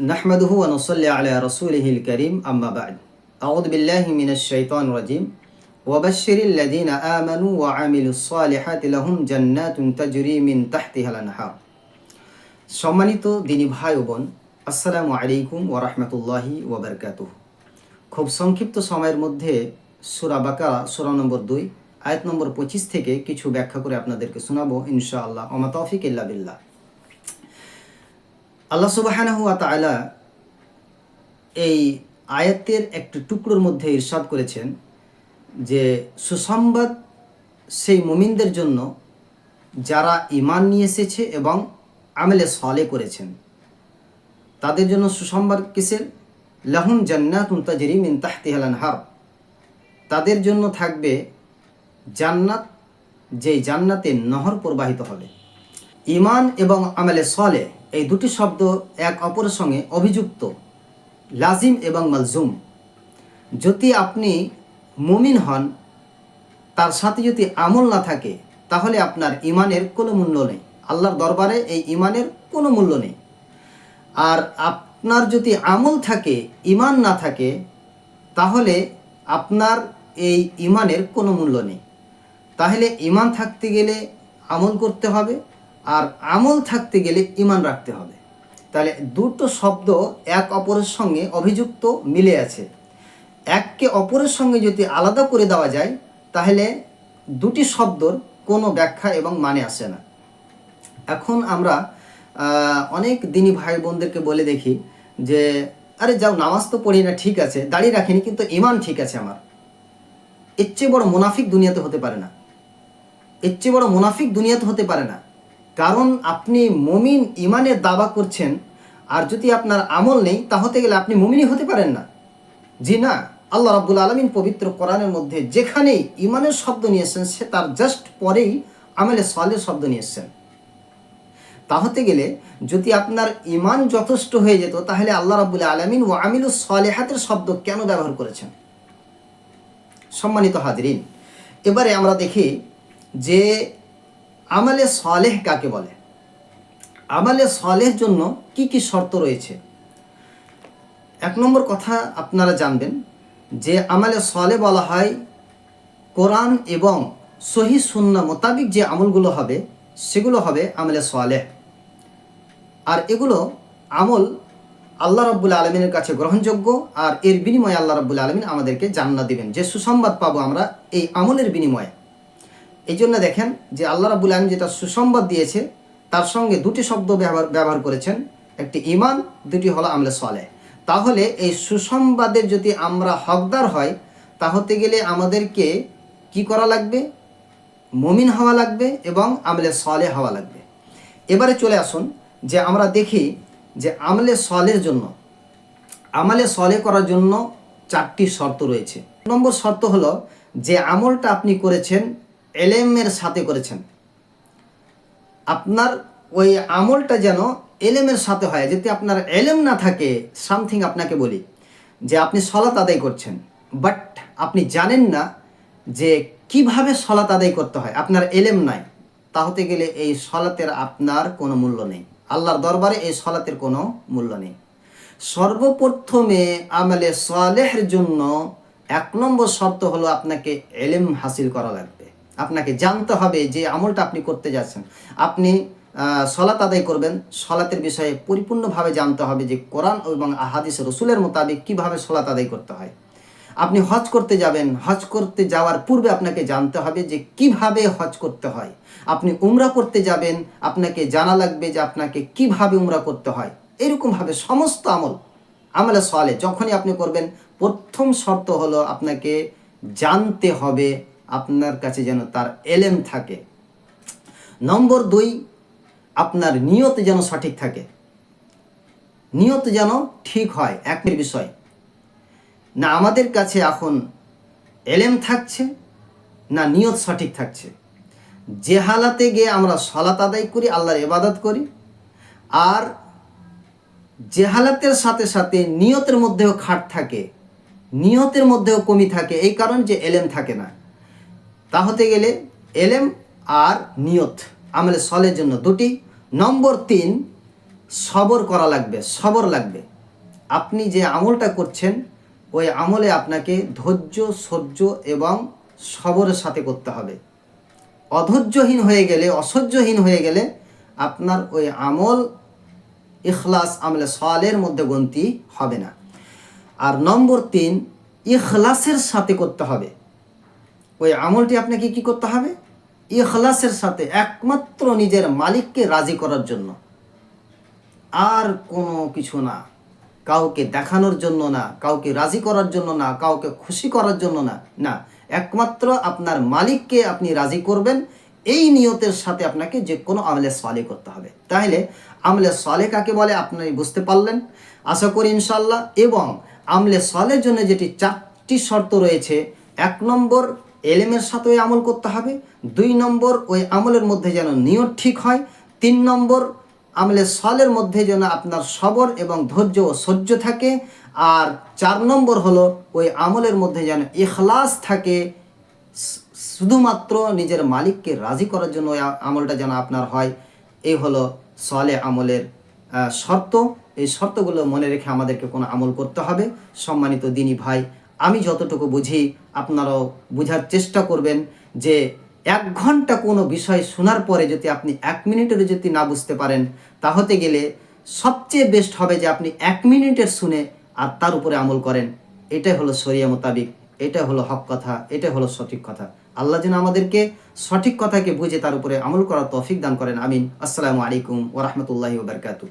نحمده ونصلي على رسوله الكريم أما بعد أعوذ بالله من الشيطان الرجيم وبشر الذين آمنوا وعملوا الصالحات لهم جنات تجري من تحتها الأنهار সম্মানিত দিনী ভাই ও বোন আসসালামু আলাইকুম ওরহমতুল্লাহি ওবরকাতুহ খুব সংক্ষিপ্ত সময়ের মধ্যে সুরা বাকারা সুরা নম্বর দুই আয়াত নম্বর পঁচিশ থেকে কিছু ব্যাখ্যা করে আপনাদেরকে শোনাবো ইনশাআল্লাহ ওমা তৌফিক ইল্লা বিল্লাহ আল্লাহ সুবাহানাহু তাআলা এই আয়াতের একটি টুকরোর মধ্যে ইরশাদ করেছেন যে, সুসংবাদ সেই মুমিনদের জন্য যারা ইমান নিয়ে এসেছে এবং আমেলে সলে করেছেন। তাদের জন্য সুসংবাদ কিসের? লাহুম জান্নাতুন তাজরি মিন তাহতিহাল আনহার। তাদের জন্য থাকবে জান্নাত যে জান্নাতে নহর প্রবাহিত হবে। ইমান এবং আমেলে সলে এই দুটি শব্দ এক অপরের সঙ্গে অভিযুক্ত, লাজিম এবং মালজুম। যদি আপনি মুমিন হন, তার সাথে যদি আমল না থাকে, তাহলে আপনার ইমানের কোনো মূল্য নেই। আল্লাহর দরবারে এই ইমানের কোনো মূল্য নেই। আর আপনার যদি আমল থাকে, ইমান না থাকে, তাহলে আপনার এই ইমানের কোনো মূল্য নেই। তাহলে ইমান থাকতে গেলে আমল করতে হবে আর আমল থাকতে গেলে ইমান রাখতে হবে। তাহলে দুটো শব্দ এক অপরের সঙ্গে অভিযুক্ত মিলে আছে। এককে অপরের সঙ্গে যদি আলাদা করে দেওয়া যায়, তাহলে দুটি শব্দর কোনো ব্যাখ্যা এবং মানে আসে না। এখন আমরা অনেক দিনী ভাই বোনদেরকে বলে দেখি যে, আরে যাও, নামাজ তো পড়ি না, ঠিক আছে, দাঁড়িয়ে রাখিনি, কিন্তু ইমান ঠিক আছে আমার। এর চেয়ে বড় মুনাফিক দুনিয়াতে হতে পারে না। এর চেয়ে বড় মুনাফিক দুনিয়াতে হতে পারে না। কারণ আপনি মমিন ইমানের দাবা করছেন, আর যদি আপনার আমল নেই তা হতে গেলে আপনি মমিনই হতে পারেন না। জি না, আল্লাহ রাব্বুল আলমিন পবিত্র কোরআনের মধ্যে যেখানেই ইমানের শব্দ নিয়ে এসছেন সে তার জাস্ট পরেই আমলে সলের শব্দ নিয়ে এসছেন তা হতে গেলে যদি আপনার ইমান যথেষ্ট হয়ে যেত, তাহলে আল্লাহ রাবুল আলমিন ও আমিলু সলেহাতের শব্দ কেন ব্যবহার করেছেন? সম্মানিত হাজরিন, এবারে আমরা দেখি যে আমালে সলেহ কাকে বলে? আমালে সলেহ জন্য কি কি শর্ত রয়েছে? এক নম্বর কথা আপনারা জানবেন যে আমালে সলে বলা হয় কোরআন এবং সহি শূন্য মোতাবিক যে আমলগুলো হবে, সেগুলো হবে আমলে সলেহ। আর এগুলো আমল আল্লাহ রব্বুল আলমিনের কাছে গ্রহণযোগ্য আর এর বিনিময়ে আল্লাহ রব্বুল আলমিন আমাদেরকে জান্না দিবেন। যে সুসংবাদ পাবো আমরা এই আমলের বিনিময়ে। এই জন্য দেখেন যে আল্লাহ রাবুল আলম যেটা সুসংবাদ দিয়েছে, তার সঙ্গে দুটি শব্দ ব্যবহার ব্যবহার করেছেন। একটি ইমান দুটি হলো আমলে সলে তাহলে এই সুসংবাদের যদি আমরা হকদার হয় তা হতে গেলে আমাদেরকে কি করা লাগবে? মমিন হওয়া লাগবে এবং আমলে সলে হওয়া লাগবে। এবারে চলে আসুন যে আমরা দেখি যে আমলে সলের জন্য, আমলে সলে করার জন্য চারটি শর্ত রয়েছে। নম্বর শর্ত হলো যে আমলটা আপনি করেছেন এলেমের সাথে করেছেন। আপনার ওই আমলটা যেন এলেমের সাথে হয়, যদি আপনার এলেম না থাকে সামথিং আপনাকে বলি, যে আপনি সলাত আদায় করছেন বাট আপনি জানেন না যে কীভাবে সলাত আদায় করতে হয়, আপনার এলেম নাই তা হতে গেলে এই সলাতের আপনার কোনো মূল্য নেই। আল্লাহর দরবারে এই সলাতের কোনো মূল্য নেই। সর্বপ্রথমে আমলে সালেহের জন্য এক নম্বর শর্ত হলো আপনাকে এলেম হাসিল করা লাগবে। আপনাকে জানতে হবে যে আমলটা আপনি করতে যাচ্ছেন। আপনি সলাত আদায় করবেন, সলাতের বিষয়ে পরিপূর্ণভাবে জানতে হবে যে কোরআন এবং আহাদিস রসুলের মোতাবেক কীভাবে সলাত আদায় করতে হয়। আপনি হজ করতে যাবেন, হজ করতে যাওয়ার পূর্বে আপনাকে জানতে হবে যে কীভাবে হজ করতে হয়। আপনি উমরা করতে যাবেন, আপনাকে জানা লাগবে যে আপনাকে কীভাবে উমরা করতে হয়। এরকমভাবে সমস্ত আমল, আমলে সলে যখনই আপনি করবেন, প্রথম শর্ত হলো আপনাকে জানতে হবে আপনার কাছে যেন তার এলেম থাকে। নম্বর দুই, আপনার নিয়ত যেন সঠিক থাকে। নিয়ত যেন ঠিক হয় একের বিষয়। না আমাদের কাছে এখন এলেম থাকছে, না নিয়ত সঠিক থাকছে। যে হালাতে গিয়ে আমরা সলাত আদায় করি, আল্লাহর ইবাদত করি, আর যে হালাতের সাথে সাথে নিয়তের মধ্যেও খাট থাকে, নিয়তের মধ্যেও কমি থাকে, এই কারণ যে এলেম থাকে না। তা হতে গেলে এলেম আর নিয়ত আমলে সলের জন্য দুটি। নম্বর তিন, সবর করা লাগবে, সবর লাগবে। আপনি যে আমলটা করছেন, ওই আমলে আপনাকে ধৈর্য, সহ্য এবং সবরের সাথে করতে হবে। অধৈর্যহীন হয়ে গেলে, অসহ্যহীন হয়ে গেলে আপনার ওই আমল, ইখলাস আমলে সলের মধ্যে গন্তি হবে না। আর নম্বর তিন, ইখলাসের সাথে করতে হবে। ওই আমলটি আপনাকে কি করতে হবে? ইখলাসের সাথে একমাত্র নিজের মালিককে রাজি করার জন্য। আর কোনো কিছু না। কাউকে দেখানোর জন্য না, কাউকে রাজি করার জন্য না, কাউকে খুশি করার জন্য না না। একমাত্র আপনার মালিককে আপনি রাজি করবেন। এই নিয়তের সাথে আপনাকে যে কোনো আমলে সলে করতে হবে। তাহলে আমলে সলে কাকে বলে আপনি বুঝতে পারলেন? আশা করি ইনশাল্লাহ এবং আমলে সলের জন্য যেটি চারটি শর্ত রয়েছে, এক নম্বর এলেমের সাথে ওই আমল করতে হবে। দুই নম্বর, ওই আমলের মধ্যে যেন নিয়ত ঠিক হয়। তিন নম্বর, আমলে সলের মধ্যে যেন আপনার সবর এবং ধৈর্য ও সহ্য থাকে। আর চার নম্বর হলো, ওই আমলের মধ্যে যেন ইখলাস থাকে। শুধুমাত্র নিজের মালিককে রাজি করার জন্য ওই আমলটা যেন আপনার হয়। এই হলো সলে আমলের শর্ত। এই শর্তগুলো মনে রেখে আমাদেরকে কোনো আমল করতে হবে। সম্মানিত দিনী ভাই আমি যতটুকু বুঝি, আপনারাও বোঝার চেষ্টা করবেন যে এক ঘণ্টা কোনো বিষয় শোনার পরে যদি আপনি এক মিনিটেরও যদি না বুঝতে পারেন, তাহতে গেলে সবচেয়ে বেস্ট হবে যে আপনি এক মিনিটের শুনে আর তার উপরে আমল করেন। এটাই হলো শরিয়া মোতাবিক এটা হলো হক কথা এটা হলো সঠিক কথা। আল্লাহ যেন আমাদেরকে সঠিক কথাকে বুঝে তার উপরে আমল করার তৌফিক দান করেন, আমিন। আসসালামু আলাইকুম ওরহমতুল্লাহি ওবরকাতু